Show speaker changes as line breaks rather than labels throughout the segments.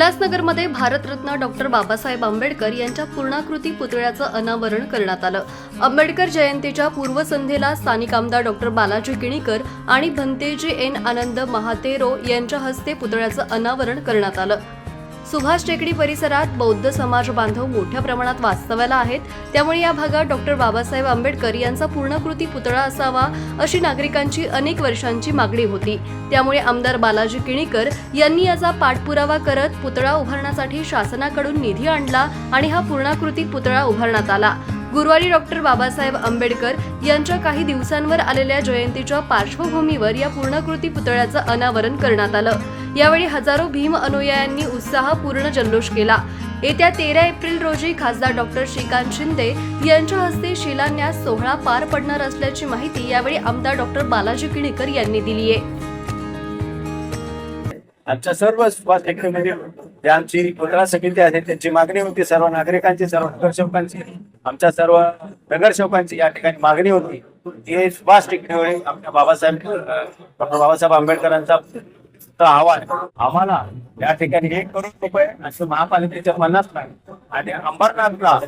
उल्हासनगरमध्ये भारतरत्न डॉक्टर बाबासाहेब आंबेडकर यांच्या पूर्णाकृती पुतळ्याचं अनावरण करण्यात आलं. आंबेडकर जयंतीच्या पूर्वसंध्येला स्थानिक आमदार डॉक्टर बालाजी किणीकर आणि भंतेजी एन आनंद महातेरो यांच्या हस्ते पुतळ्याचं अनावरण करण्यात आलं. सुभाष टेकडी परिसरात बौद्ध समाज बांधव मोठ्या प्रमाणात वास्तव्याला आहेत. त्यामुळे या भागात डॉक्टर बाबासाहेब आंबेडकर यांचा पूर्णकृती पुतळा असावा अशी नागरिकांची अनेक वर्षांची मागणी होती. त्यामुळे आमदार बालाजी किणीकर यांनी याचा पाठपुरावा करत पुतळा उभारण्यासाठी शासनाकडून निधी आणला आणि हा पूर्णाकृती पुतळा उभारण्यात आला. गुरुवारी डॉक्टर बाबासाहेब आंबेडकर यांच्या काही दिवसांवर आलेल्या जयंतीच्या पार्श्वभूमीवर या पूर्णकृती पुतळ्याचं अनावरण करण्यात आलं. यावेळी हजारो भीम अनुयायांनी उत्साहपूर्ण जल्लोष केला. येत्या तेरा एप्रिल रोजी खासदार डॉक्टर श्रीकांत शिंदे यांच्या हस्ते शिलान्यास सोहळा पार पडणार असल्याची माहिती यावेळी आमदार डॉक्टर बालाजी किणीकर यांनी दिली आहे.
आमच्या सर्व सुभाष आमची पुतळा समिती आहे त्यांची मागणी होती सर्व नागरिकांची सर्व नगरसेवकांची आमच्या सर्व नगरसेवकांची या ठिकाणी मागणी होती. हे सुभाष टेकडीवर आमच्या बाबासाहेब डॉक्टर बाबासाहेब आंबेडकरांचा तो आवाज. आम्हाला या ठिकाणी एक करोड रुपये असे महापालिकेच्या मनात नाही. आणि अंबरनाथला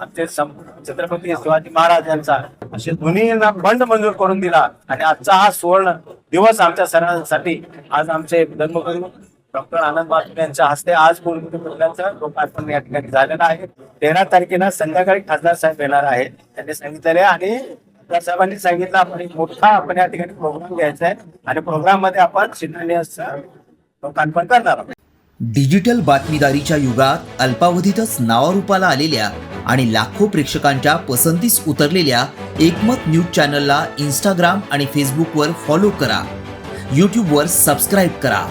आमचे छत्रपती शिवाजी महाराज यांचा असे दोन्ही फंड मंजूर करून दिला. आणि आजचा हा सुवर्ण दिवस आमच्या सर्वांसाठी आज आमचे धर्मगुरू डॉक्टर आनंद बासुल यांच्या हस्ते आज पूर्णकृती लोकार्पण या ठिकाणी झालेलं आहे. तेरा तारखेला संध्याकाळी खासदार साहेब येणार आहेत. त्यांनी सांगितलेले आणि तर साहेबांनी सांगितलं आपण एक मोठा आपण या ठिकाणी प्रोग्राम घ्यायचा आहे आणि प्रोग्राममध्ये आपण शिलान्यास लोकार्पण करणार आहोत.
डिजिटल बातमीदारीच्या युगात अल्पावधीतच नावारूपाला आलेल्या आणि लाखो प्रेक्षकांच्या पसंतीस उतरलेल्या एकमत न्यूज चॅनलला इंस्टाग्राम आणि फेसबुकवर फॉलो करा. यूट्यूबवर सबस्क्राईब करा.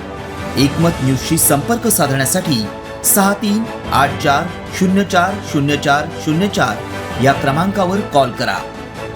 एकमत न्यूजशी संपर्क साधण्यासाठी सहा तीन आठ चार शून्य चार शून्य चार शून्य चार या क्रमांकावर कॉल करा.